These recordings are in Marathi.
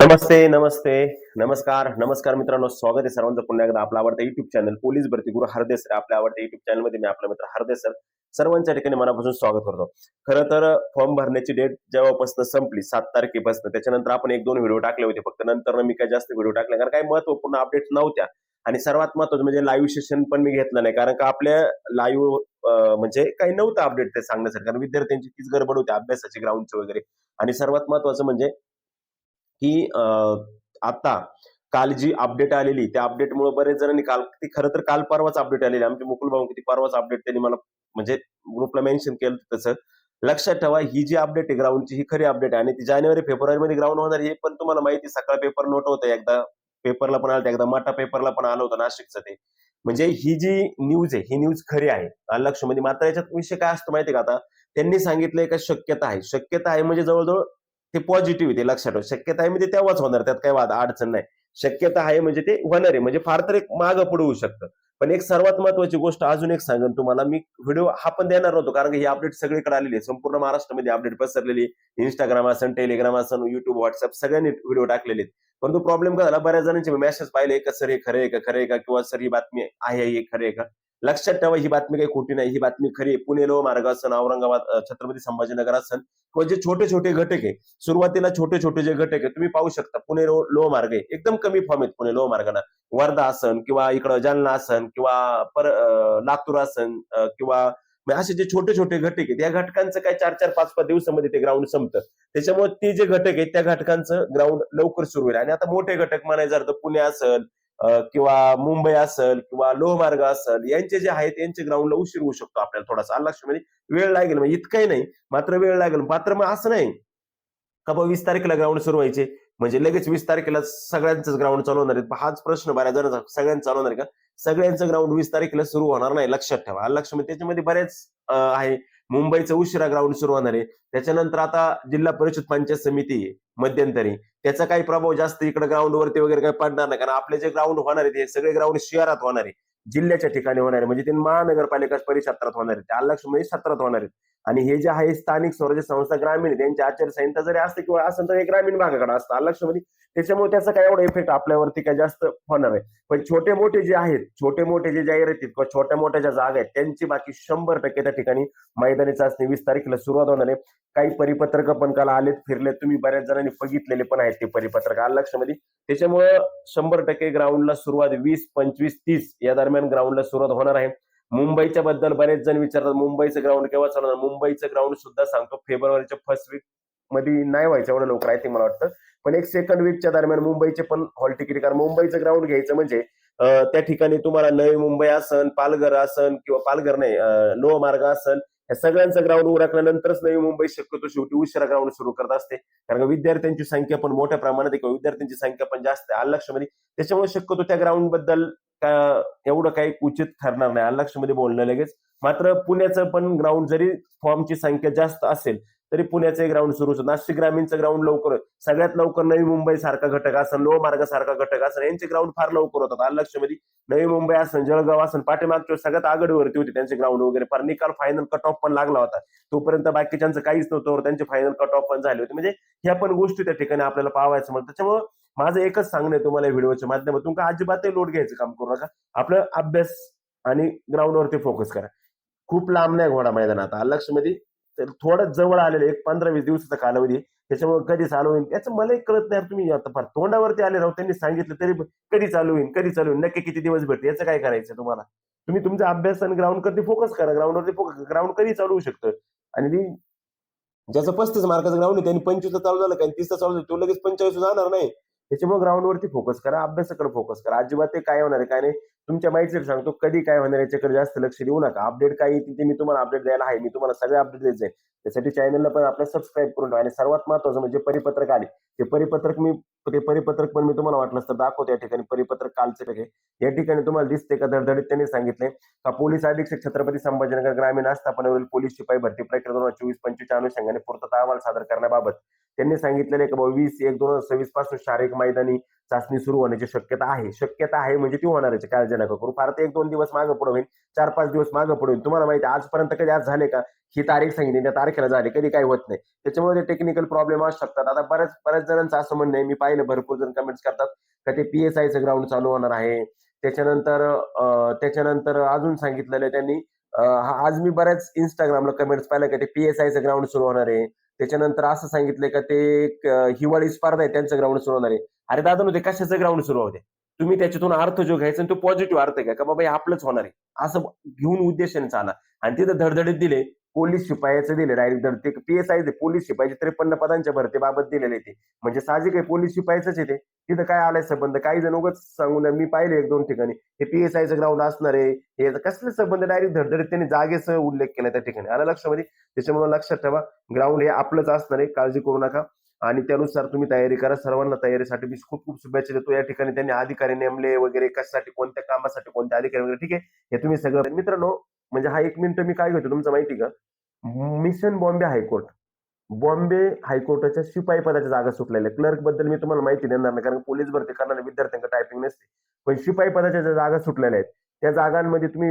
नमस्ते नमस्ते. नमस्कार नमस्कार मित्रांनो. स्वागत आहे सर्वांचं पुन्हा एकदा आपला आवडतं युट्यूब चॅनल पोलीस भरती गुरु हरदे सर. आपल्या आवडत्या युट्यूब चॅनलमध्ये मी आपला मित्र हरदे सर. सर्वांच्या ठिकाणी मनापासून स्वागत करतो. खरं तर फॉर्म भरण्याची डेट जेव्हापासून संपली सात तारखेपासून त्याच्यानंतर आपण एक दोन व्हिडिओ टाकले होते. फक्त नंतर मी काही जास्त व्हिडिओ टाकले कारण काही महत्त्वपूर्ण अपडेट नव्हत्या. आणि सर्वात महत्वाचं म्हणजे लाईव्ह सेशन पण मी घेतलं नाही. कारण का आपल्या लाईव्ह म्हणजे काही नव्हतं अपडेट ते सांगण्यासाठी कारण विद्यार्थ्यांची तीच गडबड होती अभ्यासाची ग्राउंडची वगैरे. आणि सर्वात महत्वाचं म्हणजे की आता काल जी अपडेट आलेली त्या अपडेटमुळे बरेच जणांनी काल ती खरं तर काल परवाच अपडेट आलेली. आमचे मुकुल भाऊ किती परवाच अपडेट त्यांनी मला म्हणजे ग्रुपला मेन्शन केलं तसं. लक्षात ठेवा ही जी अपडेट आहे ग्राउंडची ही खरी अपडेट आहे. आणि ती जानेवारी फेब्रुवारी मध्ये ग्राउंड होणार हे पण तुम्हाला माहिती आहे, सकाळ पेपर नोट होतं एकदा पेपरला पण आलं एकदा माटा पेपरला पण आलं होतं नाशिकचं ते. म्हणजे ही जी न्यूज आहे ही न्यूज खरी आहे. लक्ष म्हणजे मात्र याच्यात विषय काय असतो माहिती का आता? त्यांनी सांगितलं का शक्यता आहे. शक्यता आहे म्हणजे जवळजवळ ते पॉझिटिव्ह ते लक्षात ठेवा. शक्यता आहे म्हणजे तेव्हाच होणार त्यात काही वाद अडचण नाही. शक्यता आहे म्हणजे ते होणार आहे. म्हणजे फार तर एक मागं पुढे होऊ शकतं. पण एक सर्वात महत्वाची गोष्ट अजून एक सांगेन तुम्हाला. मी व्हिडिओ हा पण देणार नव्हतो कारण की ही अपडेट सगळीकडे आलेली आहे. संपूर्ण महाराष्ट्रामध्ये अपडेट पसरलेली इंस्टाग्राम असेल टेलिग्राम असेल युट्यूब व्हॉट्सअप सगळ्यांनी व्हिडिओ टाकलेले आहेत. परंतु प्रॉब्लेम काय झाला? बऱ्याच जणांचे मेसेज पाहिले. का सर हे खरे आहे का? खरे का? किंवा सर ही बातमी आहे. हे खरे का? लक्षात ठेवा ही बातमी काही खोटी नाही. ही बातमी खरी आहे. पुणे लोह मार्ग असन औरंगाबाद छत्रपती संभाजीनगर असन किंवा जे छोटे छोटे घटक आहे सुरुवातीला छोटे छोटे जे घटक आहे तुम्ही पाहू शकता पुणे लो मार्ग आहे. एकदम कमी फॉर्म आहेत पुणे लोह मार्गाला. वर्धा असन किंवा इकडं जालना असन किंवा पर लातूर असन किंवा म्हणजे असे जे छोटे छोटे घटक आहेत या घटकांचं काय चार चार पाच पाच दिवसामध्ये ते ग्राउंड संपतं. त्याच्यामुळे ते जे घटक आहेत त्या घटकांचं ग्राउंड लवकर सुरू होईल. आणि आता मोठे घटक म्हणायचं पुणे असेल किंवा मुंबई असेल किंवा लोहमार्ग असेल यांचे जे आहेत यांचे ग्राउंडला उशीर होऊ शकतो आपल्याला थोडासा. आला म्हणजे वेळ लागेल म्हणजे इतकंही नाही मात्र वेळ लागेल. मात्र मग असं नाही. का बाबा वीस तारखेला ग्राउंड सुरू व्हायचे? म्हणजे लगेच वीस तारखेला सगळ्यांचंच ग्राउंड चालू होणार आहे. हाच प्रश्न बऱ्याच जणांचा सगळ्यांचं चालू होणार आहे का? सगळ्यांचं ग्राउंड वीस तारखेला सुरू होणार नाही लक्षात ठेवा. लक्षात म्हणजे त्याच्यामध्ये बरेच आहे. मुंबईचं उशिरा ग्राउंड सुरू होणार आहे. त्याच्यानंतर आता जिल्हा परिषद पंचायत समिती मध्यंतरी. त्याचा काही प्रभाव जास्त इकडे ग्राउंड वरती वगैरे काही पडणार नाही. कारण आपले जे ग्राउंड होणार आहे ते सगळे ग्राउंड शहरात होणार आहे. जिल्ह्याच्या ठिकाणी होणार आहे. म्हणजे ते महानगरपालिका परिक्षेत्रात होणार आहे. त्या लक्ष सत्रात होणार आहेत. आणि हे जे आहे स्थानिक स्वराज्य संस्था ग्रामीण त्यांची आचारसंहिता जरी असते किंवा असेल तर हे ग्रामीण भागाकडे असतं. आलं त्याच्यामुळे त्याचा काय एवढा इफेक्ट आपल्यावरती काय जास्त होणार आहे. पण छोटे मोठे जे आहेत छोटे मोठे जे जाहिराती किंवा छोट्या मोठ्या ज्या जागा आहेत त्यांची बाकी शंभर टक्के त्या ठिकाणी मैदानी चाचणी वीस तारखेला सुरुवात होणार आहे. काही परिपत्रक पण काल आलेत फिरलेत. तुम्ही बऱ्याच जणांनी बघितलेले पण आहेत ते परिपत्रक आलं त्याच्यामुळे शंभर टक्के ग्राउंडला सुरुवात वीस पंचवीस तीस या दरम्यान ग्राउंडला सुरुवात होणार आहे. मुंबईच्या बद्दल बरेच जण विचारतात मुंबईचं ग्राउंड केव्हा चालणार? मुंबईचं ग्राउंड सुद्धा सांगतो फेब्रुवारीच्या फर्स्ट वीकमध्ये नाही व्हायचं एवढं लवकर आहे ते मला वाटतं. पण एक सेकंड वीकच्या दरम्यान मुंबईचे पण हॉल तिकीट कारण मुंबईचं ग्राउंड घ्यायचं म्हणजे त्या ठिकाणी तुम्हाला नवी मुंबई असन पालघर असन किंवा पालघर नाही लोह मार्ग असन या सगळ्यांचं ग्राउंड उरकल्यानंतरच नवी मुंबई शक्यतो शेवटी उशिरा ग्राउंड सुरू करत असते. कारण का विद्यार्थ्यांची संख्या पण मोठ्या प्रमाणात आहे किंवा विद्यार्थ्यांची संख्या पण जास्त आहे. आलं त्याच्यामुळे शक्यतो त्या ग्राउंडबद्दल एवढं काही उचित ठरणार नाही. अल्लक्षमध्ये बोलणं लगेच. मात्र पुण्याचं पण ग्राउंड जरी फॉर्मची संख्या जास्त असेल तरी पुण्याचे ग्राउंड सुरू होतं. नाशिक ग्रामीणचं ग्राउंड लवकर सगळ्यात लवकर नवी मुंबई सारखा घटक असन लोह मार्ग सारखा घटक असेल यांचे ग्राउंड फार लवकर होतात. आलक्षमध्ये नवी मुंबई असन जळगाव असन पाठीमागच्या सगळ्यात आघाडीवरती होते त्यांचे ग्राउंड वगैरे. फार निकाल फायनल कट ऑफ पण लागला होता. तोपर्यंत बाकीच्यांचं काहीच नव्हतं त्यांचे फायनल कट ऑफ पण झाले होते. म्हणजे ह्या पण गोष्टी त्या ठिकाणी आपल्याला पाहायचं म्हणतात त्याच्यामुळे माझं एकच सांगणं आहे तुम्हाला व्हिडिओच्या माध्यमातून का अजिबातही लोड घ्यायचं काम करू नका. आपलं अभ्यास आणि ग्राउंडवरती फोकस करा. खूप लांब नाही घोडा मैदान आता. आलं थोडं जवळ आलेलं एक पंधरा वीस दिवसाचा कालावधी त्याच्यामुळे कधी चालू होईल त्याचं मलाही कळत नाही तुम्ही. आता फार तोंडावरती आले राहू त्यांनी सांगितलं तरी कधी चालू होईल कधी चालू होईल नक्की किती दिवस भेटते याचं काय करायचं तुम्हाला? तुम्ही तुमचा अभ्यास आणि ग्राउंड कधी फोकस करा ग्राउंडवरती फोकस ग्राउंड कधी चालू होऊ शकतं? आणि ती ज्याचं पस्तीस मार्काचं ग्राउंड आहे त्यांनी पंचवीस चालू झालं काही तीसचा चालू झालं तो लगेच पंचवीस जाणार नाही. त्याच्यामुळे ग्राउंडवरती फोकस करा अभ्यासाकडे फोकस करा. अजिबात ते काय होणार आहे काय नाही. तुमच्या माहितीसाठी सांगतो कधी काय होणार याच्याकडे जास्त लक्ष देऊ नका. अपडेट काय येतील ते मी तुम्हाला अपडेट द्यायला आहे. मी तुम्हाला सगळे अपडेट द्यायचे आहे. त्यासाठी चॅनलला पण आपल्या सबस्क्राईब करून ठेवा. आणि सर्वात महत्वाचं म्हणजे परिपत्रक आले. ते परिपत्रक मी ते परिपत्रक पण मी तुम्हाला वाटलं तर दाखवतो या ठिकाणी. परिपत्रक कालचे आहे. या ठिकाणी तुम्हाला दिसते का? धडधडीत त्यांनी सांगितले का पोलीस अधीक्षक छत्रपती संभाजीनगर ग्रामीण आस्थापनेवरील पोलीस शिपाई भरती प्रक्रिया दोन हजार चोवीस पंचवीसच्या अनुषंगाने पूर्तता अहवाल सादर करण्याबाबत त्यांनी सांगितलेले की बाबा वीस एक दोन हजार सव्वीसपासून शारीरिक मैदानी चाचणी सुरू होण्याची शक्यता आहे. शक्यता आहे म्हणजे ती होणार आहे काळजी नका करू. फार तर एक दोन दिवस मागं पुढे होईल चार पाच दिवस मागं पुढे होईल तुम्हाला माहिती आजपर्यंत कधी आज झाले का? ही तारीख सांगितली त्या तारखेला झाली कधी काही होत नाही. त्याच्यामुळे टेक्निकल प्रॉब्लेम असू शकतात. आता बऱ्याच बऱ्याच जणांचं असं म्हणणं आहे मी पाहिलं भरपूर जण कमेंट्स करतात का ते पी एस आयचं ग्राउंड चालू होणार आहे. त्याच्यानंतर त्याच्यानंतर अजून सांगितलेलं आहे त्यांनी आज मी बऱ्याच इंस्टाग्रामला कमेंट्स पाहिलं का ते पी एस आयचं ग्राउंड सुरू होणार आहे. त्याच्यानंतर असं सांगितलंय का ते हिवाळी स्पर्धा आहे त्यांचं ग्राउंड सुरू होणार आहे. अरे दादा ते कशाचं ग्राउंड सुरू होते तुम्ही त्याच्यातून अर्थ जो घ्यायचा आणि तो पॉझिटिव्ह अर्थ घ्या का बाबा हे आपलंच होणार आहे? असं घेऊन उद्देशाने चाला. आणि तिथं धडधडीत दिले पोलीस शिपायाचं दिले डायरेक्ट धड ते पी एस आय पोलीस शिपायाचे त्रेपन्न पदांच्या भरतीबाबत दिलेले ते. म्हणजे साहजिक आहे पोलीस शिपायचंच आहे ते. तिथं काय आलाय संबंध? काही जण उगाच सांगून मी पाहिले एक दोन ठिकाणी. हे पी एस आयचं ग्राउंड असणार आहे. हे कसले संबंध? डायरेक्ट धडधडीत त्यांनी जागेचा उल्लेख केला त्या ठिकाणी. आला लक्षामध्ये त्याच्यामुळे लक्षात ठेवा ग्राउंड हे आपलंच असणार आहे. काळजी करू नका. आणि त्यानुसार तुम्ही तयारी करा. सर्वांना तयारीसाठी मी खूप खूप शुभेच्छा देतो. या ठिकाणी त्यांनी अधिकारी नेमले वगैरे कशासाठी कोणत्या कामासाठी कोणत्या अधिकारी वगैरे? ठीक आहे? हे तुम्ही सगळं मित्रांनो म्हणजे हा एक मिनिट मी काय घेतो तुमचं माहिती का? Mission Bombay high court. Bombay हायकोर्टाच्या शिपाई पदाच्या जागा सुटलेल्या. क्लर्कबद्दल मी तुम्हाला माहिती देणार नाही कारण पोलीस भरती करणाऱ्या विद्यार्थ्यांना टायपिंग नसते. पण शिपाई पदाच्या ज्या जागा सुटलेल्या आहेत त्या जागांमध्ये तुम्ही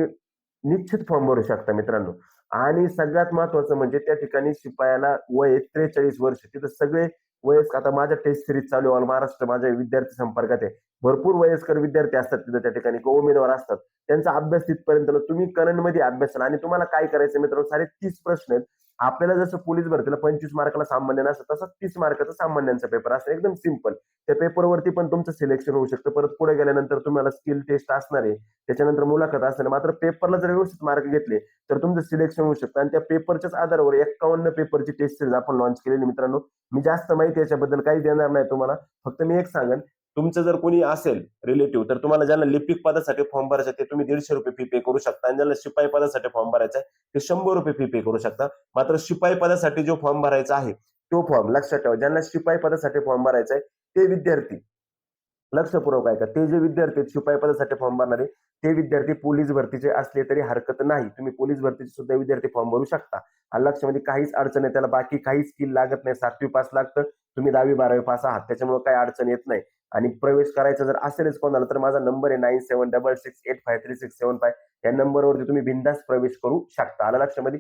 निश्चित फॉर्म भरू शकता मित्रांनो. आणि सगळ्यात महत्वाचं म्हणजे त्या ठिकाणी शिपायाला वय त्रेचाळीस वर्ष. तिथं सगळे वयस्क आता माझ्या टेस्ट सिरीज चालू आहे ऑल महाराष्ट्र माझ्या विद्यार्थी संपर्कात आहे. भरपूर वयस्कर विद्यार्थी असतात तिथं त्या ठिकाणी किंवा उमेदवार असतात. त्यांचा अभ्यास तिथपर्यंत तुम्ही करंटमध्ये अभ्यास करा आणि तुम्हाला काय करायचं मित्रांनो? साडे तीस प्रश्न आहेत. आपल्याला जसं पोलीस भरतीला पंचवीस मार्काला सामान्य नसतं तसं तीस मार्काचा सामान्यांचा पेपर असं एकदम सिंपल त्या पेपरवरती पण तुमचं सिलेक्शन होऊ शकतं. परत पुढे गेल्यानंतर तुम्हाला स्किल टेस्ट असणार आहे. त्याच्यानंतर मुलाखत असणार मात्र पेपरला जर व्यवस्थित मार्क घेतले तर तुमचं सिलेक्शन होऊ शकतं. आणि त्या पेपरच्याच आधारावर एक्कावन्न पेपरची टेस्ट सिरीज आपण लॉन्च केलेली मित्रांनो. मी जास्त माहिती याच्याबद्दल काही देणार नाही तुम्हाला. फक्त मी एक सांगेन तुमचं जर कोणी असेल रिलेटिव्ह तर तुम्हाला ज्यांना लिपिक पदासाठी फॉर्म भरायचा ते तुम्ही दीडशे रुपये फी पे करू शकता. आणि ज्यांना शिपाई पदासाठी फॉर्म भरायचा आहे ते शंभर रुपये फी पे करू शकता. मात्र शिपाई पदासाठी जो फॉर्म भरायचा आहे तो फॉर्म लक्षात ठेवा. ज्यांना शिपाई पदासाठी फॉर्म भरायचा आहे ते विद्यार्थी. लक्षपूर्वक आहे का ते जे विद्यार्थी शिपाई पदासाठी फॉर्म भरणारे ते विद्यार्थी पोलीस भरतीचे असले तरी हरकत नाही. तुम्ही पोलीस भरतीचे सुद्धा विद्यार्थी फॉर्म भरू शकता. लक्षामध्ये काहीच अडचण आहे त्याला बाकी काही स्किल लागत नाही. सातवी पास लागतं तुम्ही दहावी बारावी पास आहात. त्याच्यामुळे काही अडचण येत नाही. आणि प्रवेश करायचा जर असेलच कोणाला तर माझा नंबर आहे nine seven double six eight five three six seven five या नंबरवरती तुम्ही बिंदास प्रवेश करू शकता. आला लक्षामध्ये?